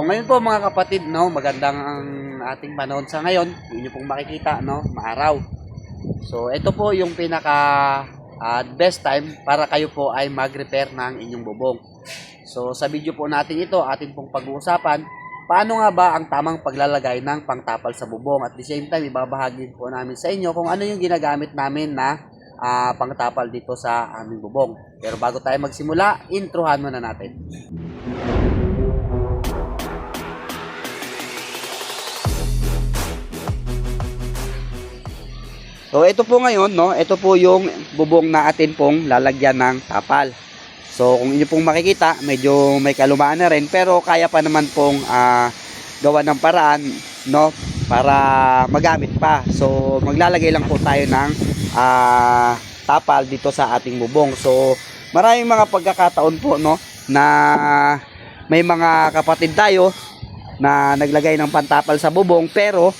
Ngayon po mga kapatid, no, magandang ang ating panahon sa ngayon. Kung inyo pong makikita, no, maaraw. So ito po yung pinaka ah, best time para kayo po ay mag-repair ng inyong bubong. So sa video po natin ito, atin pong pag-uusapan paano nga ba ang tamang paglalagay ng pangtapal sa bubong. At the same time, ibabahagi po namin sa inyo kung ano yung ginagamit namin na ah, pangtapal dito sa aming bubong. Pero bago tayo magsimula, introhan muna natin. So ito po ngayon, no, ito po yung bubong na atin pong lalagyan ng tapal. So kung inyo pong makikita, medyo may kalumaan na rin pero kaya pa naman pong ah, gawa ng paraan, no, para magamit pa. So maglalagay lang po tayo ng ah, tapal dito sa ating bubong. So maraming mga pagkakataon po, no, na may mga kapatid tayo na naglagay ng pantapal sa bubong pero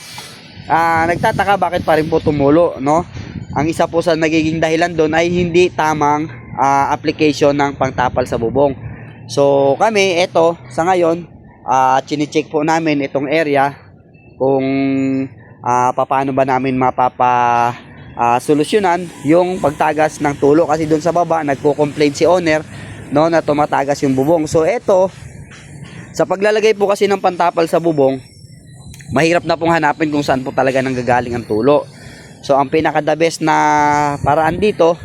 ah nagtataka bakit pa rin po tumulo, no? Ang isa po sa nagiging dahilan doon ay hindi tamang ah, application ng pangtapal sa bubong. So kami, ito, sa ngayon, ah chine-check po namin itong area kung ah, paano ba namin mapapa ah, solusyonan yung pagtagas ng tulo kasi doon sa baba nagko-complain si owner no na tumatagas yung bubong. So ito sa paglalagay po kasi ng pantapal sa bubong, mahirap na pong hanapin kung saan po talaga nanggagaling ang tulo. So ang pinaka the best na paraan dito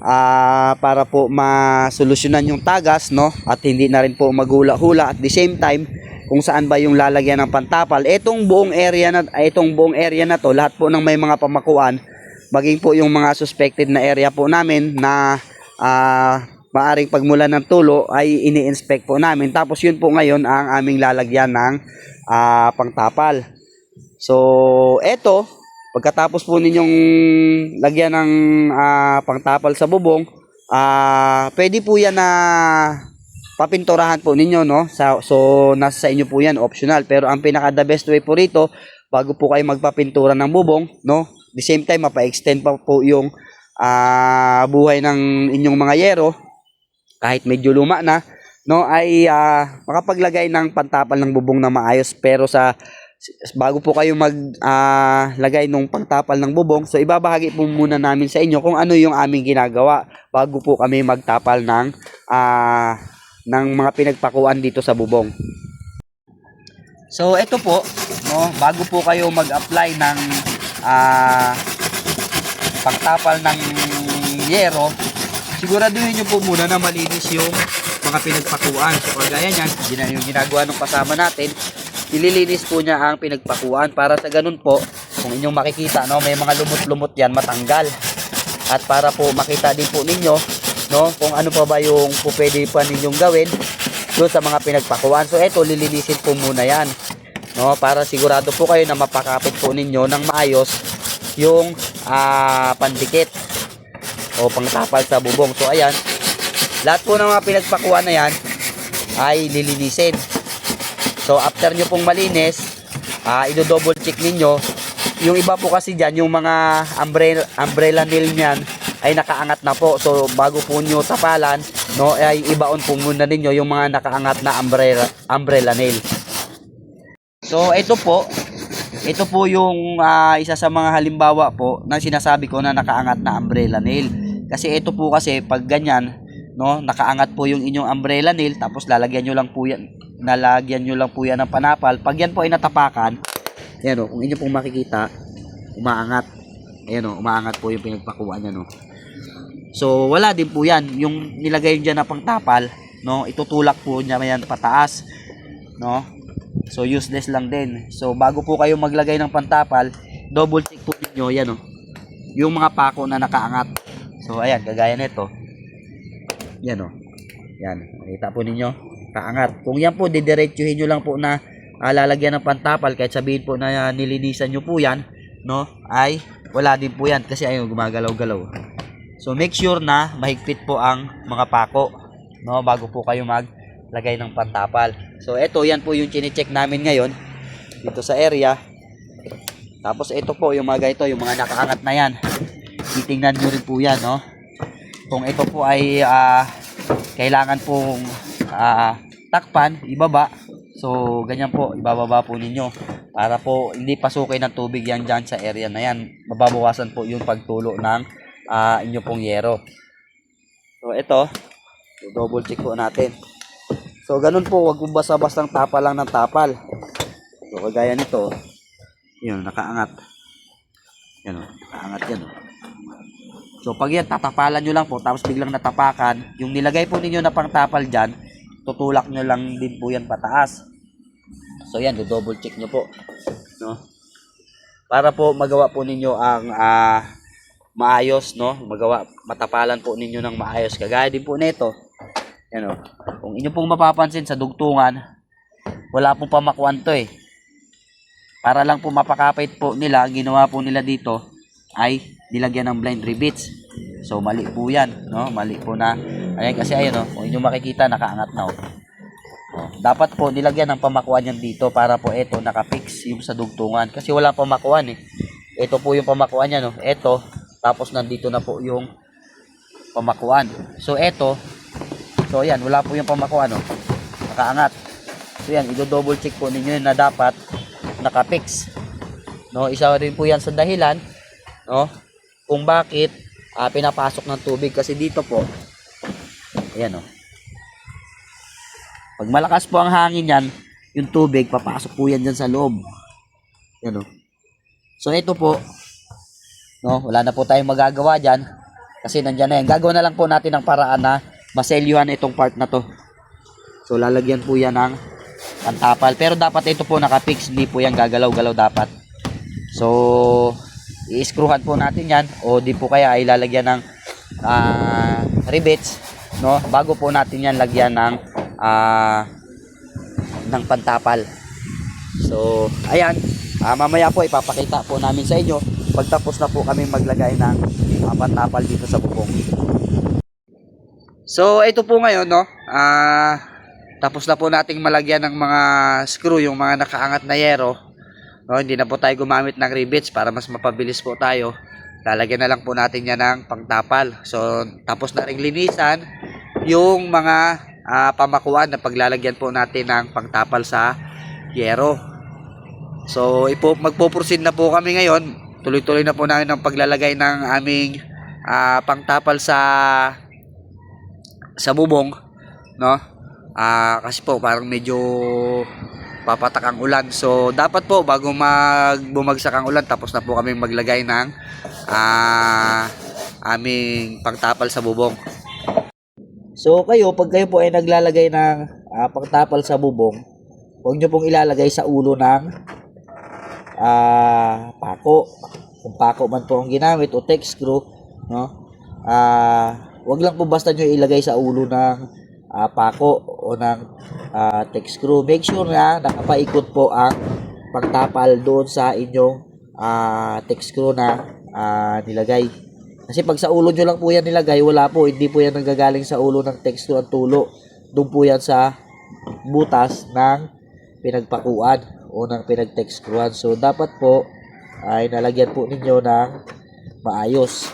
ah, para po masolusyonan yung tagas no at hindi na rin po magula-hula at the same time kung saan ba yung lalagyan ng pantapal. Etong buong area na etong buong area na to, lahat po ng may mga pamakuan, maging po yung mga suspected na area po namin na ah, maaring pagmula ng tulo ay ini-inspect po namin. Tapos yun po ngayon ang aming lalagyan ng ah, pangtapal. So, eto, pagkatapos po ninyong lagyan ng ah, pangtapal sa bubong, ah, pwede po yan na papinturahan po ninyo, no? Sa, so, nasa sa inyo po yan, optional. Pero ang pinaka the best way po rito, bago po kayo magpapintura ng bubong, no? The same time, mapa-extend pa po yung ah, buhay ng inyong mga yero, kahit medyo luma na, no? Ay ah, makapaglagay ng pantapal ng bubong na maayos. Pero sa bago po kayo maglagay ng pangtapal ng bubong, so ibabahagi po muna namin sa inyo kung ano yung aming ginagawa bago po kami magtapal ng ah, ng mga pinagpakuan dito sa bubong. So ito po, no, bago po kayo mag-apply ng ah, pagtapal ng yero, siguraduhin nyo po muna na malinis yung mga pinagpakuan. So kagaya niyan, yung ginagawa ng kasama natin, ililinis po niya ang pinagpakuan para sa ganun po, kung inyong makikita, no, may mga lumot-lumot yan matanggal. At para po makita din po ninyo, no, kung ano pa ba yung po pwede pa ninyong gawin doon sa mga pinagpakuan. So eto, lilinisin po muna yan. No, para sigurado po kayo na mapakapit po ninyo ng maayos yung ah, pandikit o pangtapal sa bubong. So ayan, lahat po ng mga pinagpakuan na yan ay lilinisin. So after nyo pong malinis, ah ido-double check ninyo. Yung iba po kasi dyan, yung mga umbrella, umbrella nail niyan ay nakaangat na po. So bago po nyo tapalan, no, ay ibaon po muna ninyo yung mga nakaangat na umbrella, umbrella nail. So ito po, ito po yung ah, isa sa mga halimbawa po na sinasabi ko na nakaangat na umbrella nail. Kasi ito po kasi pag ganyan, no, nakaangat po yung inyong umbrella nail tapos lalagyan nyo lang po yan, nalagyan nyo lang po yan ng panapal. Pag yan po ay natapakan, yan o, kung inyo pong makikita, umaangat. Ayan o, umaangat po yung pinagpakuan niya no. So wala din po yan, yung nilagay dyan na pangtapal, no, itutulak po niya yan pataas, no. So useless lang din. So bago po kayo maglagay ng pantapal, double check po niyo yan oh. Yung mga pako na nakaangat. So ayan, kagaya nito. Yan oh. Yan, nakita po ninyo, kaangat. Kung yan po didiretsuhin niyo lang po na ah, lalagyan ng pantapal kahit sabihin po na nilinisan niyo po yan, no? Ay wala din po yan kasi ayun gumagalaw-galaw. So make sure na mahigpit po ang mga pako, no, bago po kayo maglagay ng pantapal. So ito, yan po yung chine-check namin ngayon dito sa area. Tapos ito po yung mga ganito, yung mga nakaangat na yan. Titingnan nyo rin po yan, no? Kung ito po ay ah, kailangan pong ah, takpan, ibaba. So, ganyan po, ibababa po ninyo para po hindi pasukin ng tubig yan dyan sa area na yan. Mababawasan po yung pagtulo ng ah, inyo pong yero. So, ito, double check po natin. So, ganun po, wag basta-bastang tapal lang ng tapal. So, kagaya nito, yun, nakaangat. Yan o, nakaangat yan o. So, pag yan, tatapalan nyo lang po, tapos biglang natapakan, yung nilagay po ninyo na pangtapal dyan, tutulak nyo lang din po yan pataas. So, yan, double check nyo po. No? Para po magawa po ninyo ang ah, maayos, no? Magawa, matapalan po ninyo ng maayos. Kagaya din po nito. Yan o. Kung inyo pong mapapansin sa dugtungan, wala pong pamakuan to eh. Para lang po mapakapit po nila, ginawa po nila dito ay nilagyan ng blind rivets. So mali po 'yan, no? Mali po na. Ayan kasi ayun oh, kung inyo makikita nakaangat na oh. Oh, dapat po nilagyan ng pamakuan yan dito para po ito nakapix yung sa dugtungan kasi wala pamakuan eh. Ito po yung pamakuan niya no. Ito tapos nandito na po yung pamakuan. So ito So ayan, wala po yung pamakuan no. Nakaangat. So yan, i-double check po ninyo na dapat nakapix. No, isa rin po yan sa dahilan no? Kung bakit ah, pinapasok ng tubig. Kasi dito po ayan oh pag malakas po ang hangin yan yung tubig papasok po yan dyan sa loob. Ayan oh so ito po no? Wala na po tayong magagawa dyan kasi nandyan na yan. Gagawa na lang po natin ng paraan na maselyuhan itong part na to. So lalagyan po yan ng pantapal. Pero dapat ito po nakapix hindi po yan gagalaw-galaw dapat. So i-screwhan po natin yan. O di po kaya ay lalagyan ng ah, rivets no? Bago po natin yan lagyan ng ah, ng pantapal. So ayan. Ah, mamaya po ipapakita po namin sa inyo. Pagtapos na po kami maglagay ng ah, pantapal dito sa bubong. So ito po ngayon no? Ah tapos na po nating malagyan ng mga screw yung mga nakaangat na yero No, hindi na po tayo gumamit ng rivets para mas mapabilis po tayo. Lalagyan na lang po natin yan ng pangtapal. So, tapos na rin linisan yung mga ah, pamakuan na paglalagyan po natin ng pangtapal sa yero. So, ipo, magpo-proceed na po kami ngayon. Tuloy-tuloy na po namin ang paglalagay ng aming ah, pangtapal sa sa bubong, no? Ah, kasi po parang medyo papatak ang ulan. So, dapat po, bago mag bumagsak ang ulan, tapos na po kami maglagay ng ah, aming pangtapal sa bubong. So, kayo, pag kayo po ay naglalagay ng ah, pangtapal sa bubong, huwag nyo pong ilalagay sa ulo ng ah, pako. Kung pako man po ang ginamit o text screw, no? Ah, wag lang po basta nyo ilagay sa ulo ng ah, pako o ng ah, text screw. Make sure na nakapaikot po ang pagtapal doon sa inyong ah, text screw na ah, nilagay. Kasi pag sa ulo nyo lang po yan nilagay, wala po, hindi po yan nanggagaling sa ulo ng text screw ang tulo. Doon po yan sa butas ng pinagpakuan o ng pinag-text screwan. So, dapat po ay nalagyan po ninyo ng maayos.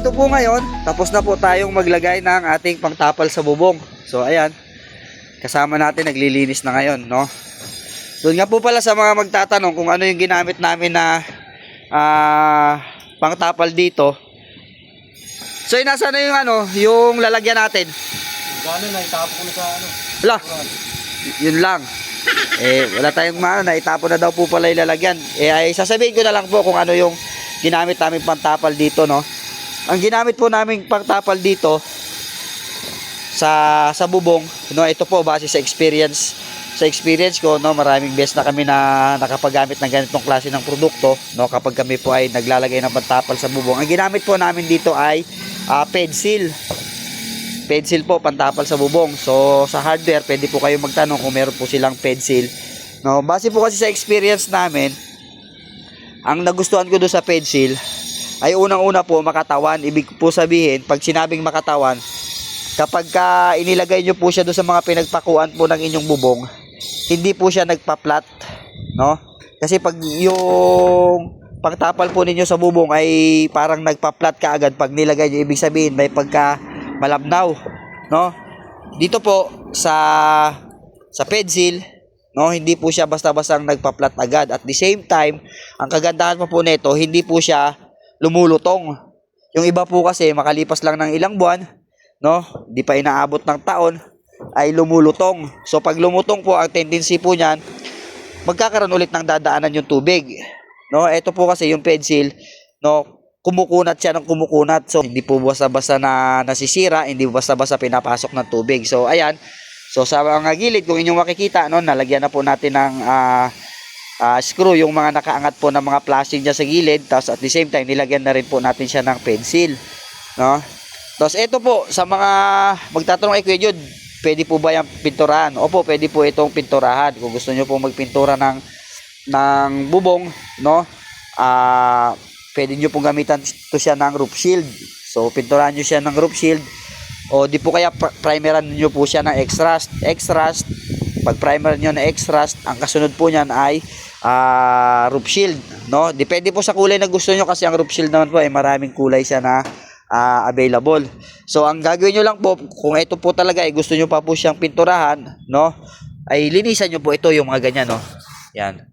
Ito po ngayon, tapos na po tayong maglagay ng ating pangtapal sa bubong. So, ayan, kasama natin, naglilinis na ngayon, no? Doon nga po pala sa mga magtatanong kung ano yung ginamit namin na ah, pangtapal dito. So, nasa na yung ano, yung lalagyan natin? Gano'n na, itapo ko na sa ano. Wala, yun lang. Eh, wala tayong maano, naitapon na daw po pala yung lalagyan. Eh, ay sasabihin ko na lang po kung ano yung ginamit namin pangtapal dito, no? Ang ginamit po namin pangtapal dito sa sa bubong, no, ito po base sa experience sa experience ko, no, maraming beses na kami na nakapagamit ng ganitong klase ng produkto, no, kapag kami po ay naglalagay ng pantapal sa bubong. Ang ginamit po namin dito ay ah, pencil. Pencil po, pantapal sa bubong. So, sa hardware, pwede po kayo magtanong kung meron po silang pencil. No, base po kasi sa experience namin, ang nagustuhan ko doon sa pencil ay unang-una po makatawan. Ibig po sabihin, pag sinabing makatawan, kapag ka inilagay nyo po siya doon sa mga pinagpakuan po ng inyong bubong, hindi po siya nagpa-flat, no? Kasi pag yung pagtapal po ninyo sa bubong ay parang nagpa-flat ka agad pag nilagay nyo, ibig sabihin may pagka malabnaw, no? Dito po sa sa pencil, no, hindi po siya basta-bastang nagpa-flat agad. At the same time, ang kagandahan pa po nito, hindi po siya lumulutong. Yung iba po kasi makalipas lang ng ilang buwan, no, di pa inaabot ng taon, ay lumulutong. So pag lumutong po, ang tendency po niyan, magkakaroon ulit ng dadaanan yung tubig. No, ito po kasi yung pencil, no, kumukunat siya ng kumukunat. So hindi po basta-basta na nasisira, hindi basta-basta pinapasok ng tubig. So ayan. So sa mga gilid kung inyong makikita no, nalagyan na po natin ng ah, ah, screw yung mga nakaangat po ng mga plastic dyan sa gilid. Tapos at the same time nilagyan na rin po natin siya ng pencil. No? Tapos ito po sa mga magtatanong ay Kuya pwede po ba yung pinturahan? Opo, pwede po itong pinturahan. Kung gusto niyo po magpintura ng ng bubong, no? Ah, pwede niyo pong gamitan to siya ng roof shield. So, pinturahan niyo siya ng roof shield. O di po kaya pr- primeran niyo po siya ng extras. Extras, pag primer niyo na extras, ang kasunod po niyan ay ah, roof shield, no? Depende po sa kulay na gusto niyo kasi ang roof shield naman po ay maraming kulay siya na ah, available. So, ang gagawin nyo lang po, kung ito po talaga ay gusto nyo pa po siyang pinturahan, no? Ay linisan nyo po ito, yung mga ganyan, no? Yan.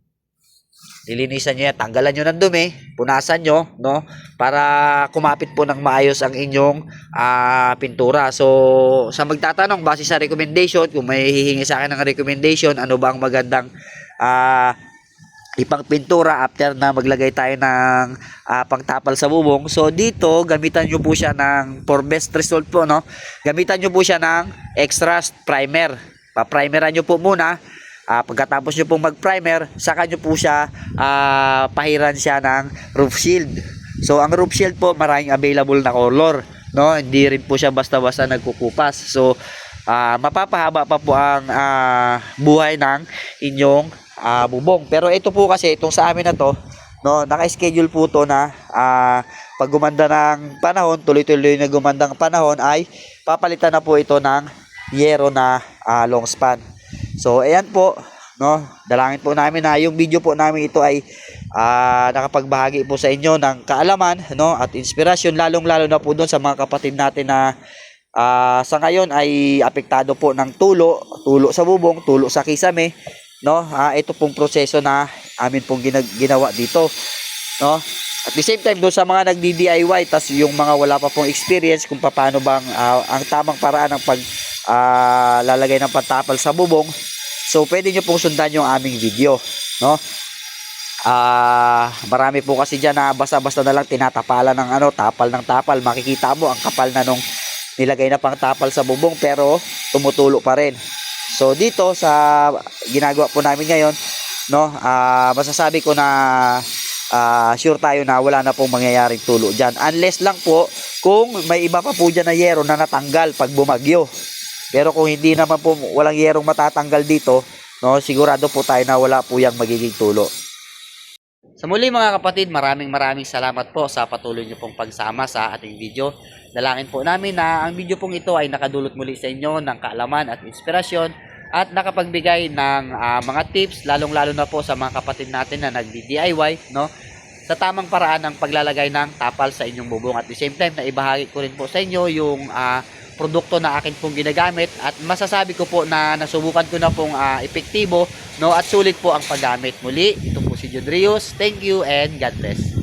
Lilinisan nyo yan, tanggalan nyo ng dumi, punasan nyo, no? Para kumapit po ng maayos ang inyong ah, pintura. So, sa magtatanong, base sa recommendation, kung may hihingi sa akin ng recommendation, ano ba ang magandang ah, ipang pintura after na maglagay tayo ng ah, pangtapal sa bubong. So dito, gamitan nyo po siya ng for best result po, no? Gamitan nyo po siya ng extra primer. Pa-primeran nyo po muna. Ah, pagkatapos nyo pong mag-primer, saka nyo po siya ah, pahiran siya ng roof shield. So ang roof shield po, maraming available na color, no? Hindi rin po siya basta-basta nagkukupas. So ah, mapapahaba pa po ang ah, buhay ng inyong ah, bubong. Pero ito po kasi, itong sa amin na to, no, naka-schedule po to na ah, pag gumanda ng panahon, tuloy-tuloy na gumandang panahon ay papalitan na po ito ng yero na ah, long span. So, ayan po, no, dalangin po namin na yung video po namin ito ay ah, nakapagbahagi po sa inyo ng kaalaman, no, at inspirasyon lalong-lalo na po doon sa mga kapatid natin na ah, sa ngayon ay apektado po ng tulo, tulo sa bubong, tulo sa kisame, no? Ah, ito pong proseso na amin pong ginawa dito, no? At the same time doon sa mga nagdi-DIY tas yung mga wala pa pong experience kung paano bang ah, ang tamang paraan ng pag ah, lalagay ng pantapal sa bubong. So pwede nyo pong sundan yung aming video, no? Ah, marami po kasi diyan na basta-basta na lang tinatapalan ng ano, tapal ng tapal. Makikita mo ang kapal na nung nilagay na pang tapal sa bubong pero tumutulo pa rin. So dito sa ginagawa po namin ngayon, no, ah, masasabi ko na ah, sure tayo na wala na pong mangyayaring tulo diyan. Unless lang po kung may iba pa po diyan na yero na natanggal pag bumagyo. Pero kung hindi naman po walang yerong matatanggal dito, no, sigurado po tayo na wala po yang magiging tulo. Sa muli mga kapatid, maraming maraming salamat po sa patuloy niyo pong pagsama sa ating video. Dalangin po namin na ang video pong ito ay nakadulot muli sa inyo ng kaalaman at inspirasyon at nakapagbigay ng ah, mga tips lalong-lalo na po sa mga kapatid natin na nagdi-DIY, no? Sa tamang paraan ng paglalagay ng tapal sa inyong bubong. At the same time, na ibahagi ko rin po sa inyo yung ah, produkto na akin pong ginagamit at masasabi ko po na nasubukan ko na pong ah, epektibo no at sulit po ang paggamit. Muli ito po si John Rios thank you and God bless